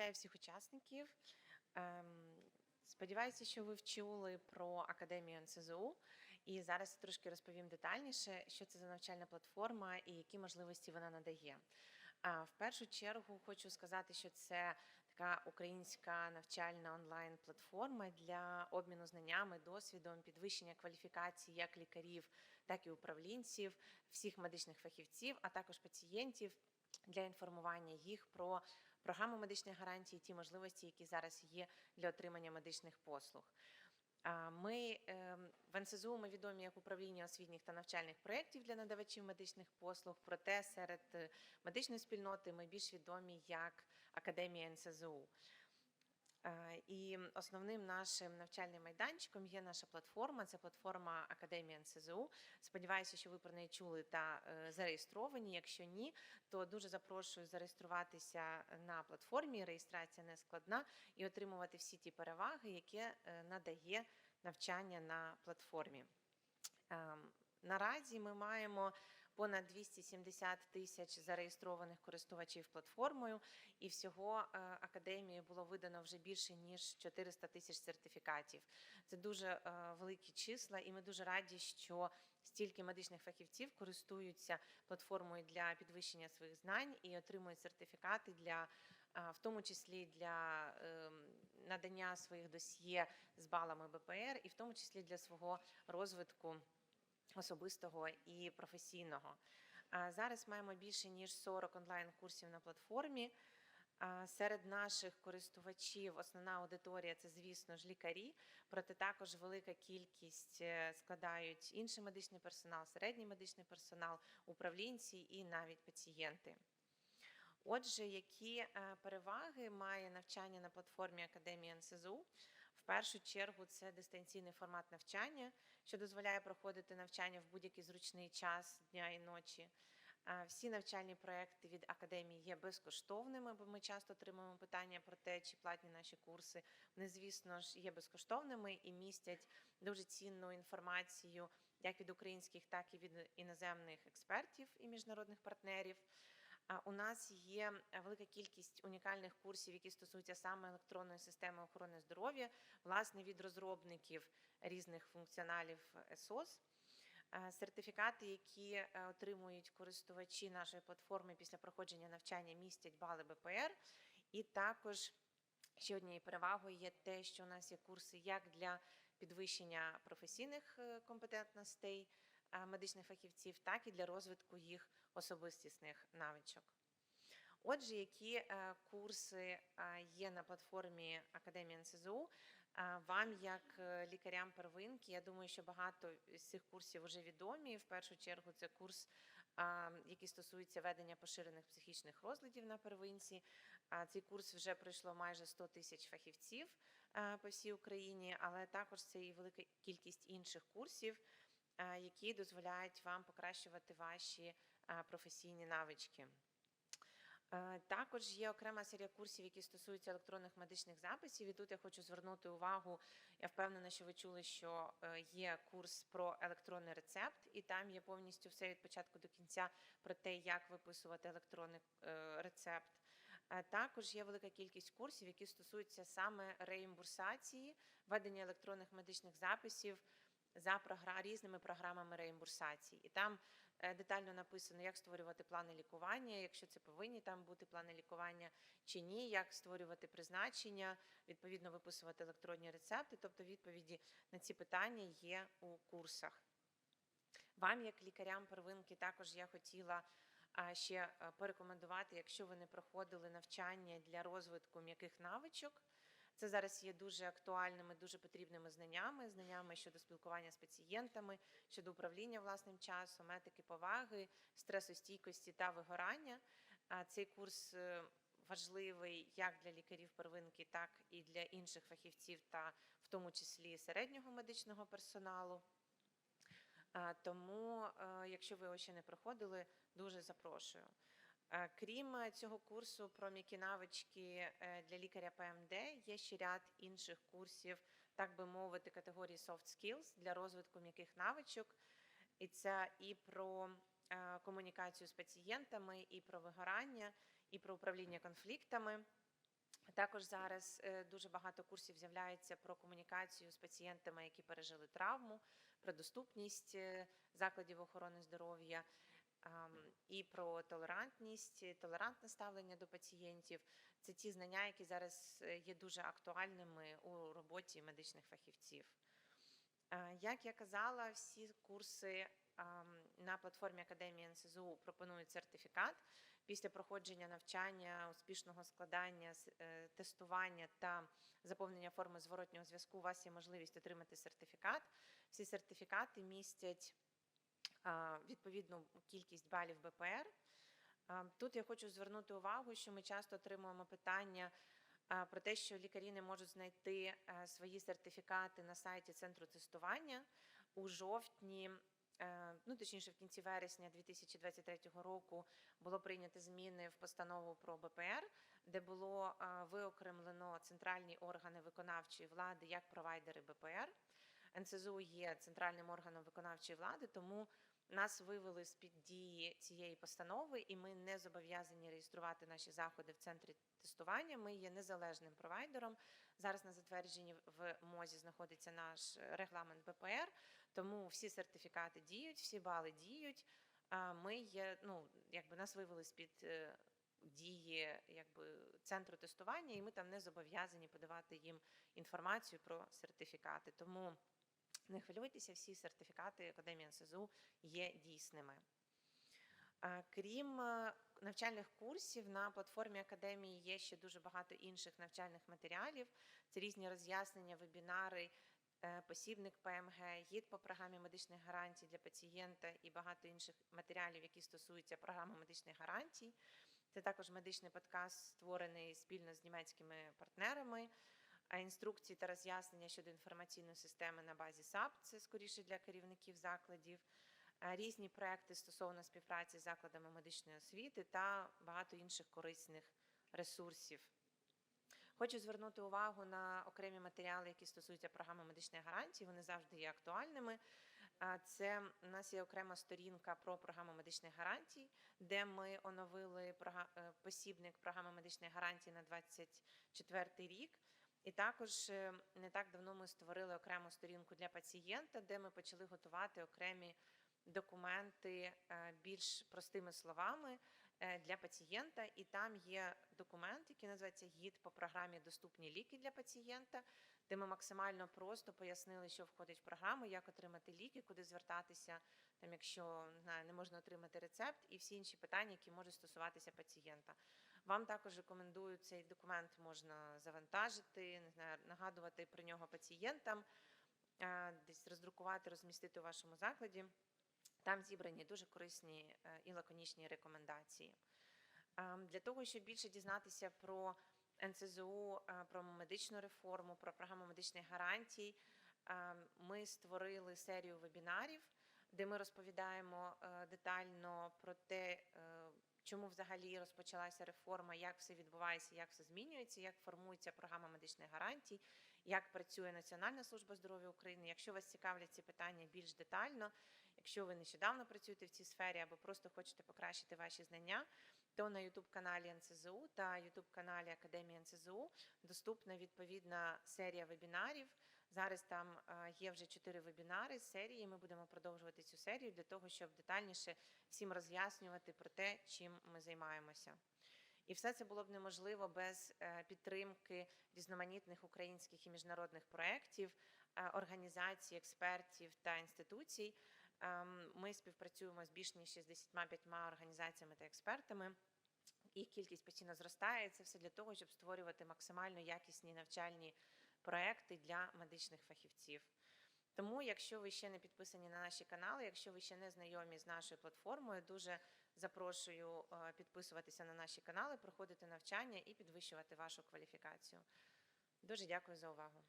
Вітаю всіх учасників. Ем, Сподіваюся, що ви вчули про академію НСЗУ. І зараз трошки розповім детальніше, що це за навчальна платформа і які можливості вона надає. В першу чергу хочу сказати, що це така українська навчальна онлайн-платформа для обміну знаннями, досвідом, підвищення кваліфікації як лікарів, так і управлінців, всіх медичних фахівців, а також пацієнтів для інформування їх про програму медичних гарантій, ті можливості, які зараз є для отримання медичних послуг. Ми ем, в НСЗУ ми відомі як управління освітніх та навчальних проєктів для надавачів медичних послуг. Проте серед е, медичної спільноти ми більш відомі як Академія НСЗУ. Е, І основним нашим навчальним майданчиком є наша платформа. Це платформа Академія НСЗУ. Сподіваюся, що ви про неї чули та е, зареєстровані. Якщо ні, то дуже запрошую зареєструватися на платформі. Реєстрація не складна і отримувати всі ті переваги, які е, надає навчання на платформі. Ем, Наразі ми маємо понад 270 тисяч зареєстрованих користувачів платформою, і всього е, академії було видано вже більше ніж 400 тисяч сертифікатів. Це дуже е, великі числа, і ми дуже раді, що стільки медичних фахівців користуються платформою для підвищення своїх знань і отримують сертифікати для, е, в тому числі для ем, надання своїх досьє з балами БПР, і в тому числі для свого розвитку особистого і професійного. Зараз маємо більше ніж 40 онлайн-курсів на платформі. Серед наших користувачів основна аудиторія це, звісно ж, лікарі, проте також велика кількість е, складають інший медичний персонал, середній медичний персонал, управлінці і навіть пацієнти. Отже, які е, переваги має навчання на платформі Академії НСЗУ? В першу чергу це дистанційний формат навчання, що дозволяє проходити навчання в будь-який зручний час дня і ночі. Всі навчальні проекти від академії є безкоштовними, бо ми часто отримуємо питання про те, чи платні наші курси. Вони, звісно ж, є безкоштовними і містять дуже цінну інформацію як від українських, так і від іноземних експертів і міжнародних партнерів. У нас є е, велика кількість унікальних курсів, які стосуються саме електронної системи охорони здоров'я, власне від розробників різних функціоналів СОС. Е, Сертифікати, які е, отримують користувачі нашої платформи після проходження навчання, містять бали БПР. І також ще однією перевагою є те, що у нас є курси як для підвищення професійних компетентностей медичних фахівців, так і для розвитку їх особистісних навичок. Отже, які е, курси е, є на платформі Академії НСЗУ? Е, Вам, як лікарям первинки, я думаю, що багато з цих курсів вже відомі. В першу чергу це курс, який стосується ведення поширених психічних розладів на первинці. Цей курс вже пройшло майже 100 тисяч фахівців по всій Україні, але також це і велика кількість інших курсів, які дозволяють вам покращувати ваші професійні навички. Е, Також є окрема серія курсів, які стосуються електронних медичних записів. І тут я хочу звернути увагу. Я впевнена, що ви чули, що е, є курс про електронний рецепт, і там є повністю все від початку до кінця про те, як виписувати електронний е, рецепт. Також є велика кількість курсів, які стосуються саме реімбурсації, ведення електронних медичних записів за різними програмами реімбурсації. І там детально написано, як створювати плани лікування, якщо це повинні там бути плани лікування чи ні, як створювати призначення, відповідно виписувати електронні рецепти. Тобто відповіді на ці питання є у курсах. Вам, як лікарям первинки, також я хотіла ще порекомендувати, якщо ви не проходили навчання для розвитку м'яких навичок. Це зараз є дуже актуальними, дуже потрібними знаннями, знаннями щодо спілкування з пацієнтами, щодо управління власним часом, етики поваги, стресостійкості та вигорання. А Цей курс е, важливий як для лікарів первинки, так і для інших фахівців, та в тому числі середнього медичного персоналу. Тому, е, якщо ви його ще не проходили, дуже запрошую. Е, Крім цього курсу про м'які навички е, для лікаря ПМД, є ще ряд інших курсів, так би мовити, категорії soft skills для розвитку м'яких навичок. І це і про е, комунікацію з пацієнтами, і про вигорання, і про управління конфліктами. Також зараз е, дуже багато курсів з'являється про комунікацію з пацієнтами, які пережили травму, про доступність е, закладів охорони здоров'я і про толерантність, толерантне ставлення до пацієнтів. Це ті знання, які зараз е, є дуже актуальними у роботі медичних фахівців. Е, Як я казала, всі курси на платформі Академії НСЗУ пропонують сертифікат. Після проходження навчання, успішного складання, е, тестування та заповнення форми зворотнього зв'язку, у вас є можливість отримати сертифікат. Всі сертифікати містять відповідну кількість балів БПР. Тут я хочу звернути увагу, що ми часто отримуємо питання про те, що лікарі не можуть знайти свої сертифікати на сайті центру тестування у жовтні. е, Ну, точніше, в кінці вересня 2023 року було прийнято зміни в постанову про БПР, де було виокремлено центральні органи виконавчої влади як провайдери БПР. НСЗУ є центральним органом виконавчої влади, тому нас вивели з під дії цієї постанови, і ми не зобов'язані реєструвати наші заходи в центрі тестування. Ми є незалежним провайдером. Зараз на затвердженні в МОЗі знаходиться наш регламент БПР, тому всі сертифікати діють, всі бали діють. Ми є, ну якби нас вивели з під е, дії якби центру тестування, і ми там не зобов'язані подавати їм інформацію про сертифікати. Тому не хвилюйтеся, всі сертифікати Академії НСЗУ є дійсними. Крім е, навчальних курсів, на платформі Академії є ще дуже багато інших навчальних матеріалів. Це різні роз'яснення, вебінари, е, посібник ПМГ, гід по програмі медичних гарантій для пацієнта і багато інших матеріалів, які стосуються програми медичних гарантій. Це також медичний подкаст, створений спільно з німецькими партнерами. А інструкції та роз'яснення щодо інформаційної системи на базі САП це скоріше для керівників закладів, різні проекти стосовно співпраці з закладами медичної освіти та багато інших корисних ресурсів. Хочу звернути увагу на окремі матеріали, які стосуються програми медичних гарантій. Вони завжди є актуальними. Це у нас є окрема сторінка про програму медичних гарантій, де ми оновили е, посібник програми медичних гарантій на 24 рік. І також е, не так давно ми створили окрему сторінку для пацієнта, де ми почали готувати окремі документи е, більш простими словами е, для пацієнта. І там є документ, який називається гід по програмі Доступні ліки для пацієнта, де ми максимально просто пояснили, що входить в програму, як отримати ліки, куди звертатися, там, якщо не можна отримати рецепт, і всі інші питання, які можуть стосуватися пацієнта. Вам також рекомендую цей документ можна завантажити, не знаю, нагадувати про нього пацієнтам, е, десь роздрукувати, розмістити у вашому закладі. Там зібрані дуже корисні е, і лаконічні рекомендації. Ем, Для того, щоб більше дізнатися про НСЗУ, е, про медичну реформу, про програму медичних гарантій, ем, ми створили серію вебінарів, де ми розповідаємо детально про те, чому взагалі розпочалася реформа, як все відбувається, як все змінюється, як формується програма медичних гарантій, як працює Національна служба здоров'я України. Якщо вас цікавлять ці питання більш детально, якщо ви нещодавно працюєте в цій сфері або просто хочете покращити ваші знання, то на youtube каналі НЦЗУ та youtube каналі Академії НЦЗУ доступна відповідна серія вебінарів. Зараз там е, є вже чотири вебінари з серії. Ми будемо продовжувати цю серію для того, щоб детальніше всім роз'яснювати про те, чим ми займаємося. І все це було б неможливо без е, підтримки різноманітних українських і міжнародних проєктів, е, організацій, експертів та інституцій. Ем, Ми співпрацюємо з більш ніж 65 організаціями та експертами. І кількість постійно зростає. Це все для того, щоб створювати максимально якісні навчальні проекти для медичних фахівців. Тому, якщо ви ще не підписані на наші канали, якщо ви ще не знайомі з нашою платформою, дуже запрошую е, підписуватися на наші канали, проходити навчання і підвищувати вашу кваліфікацію. Дуже дякую за увагу.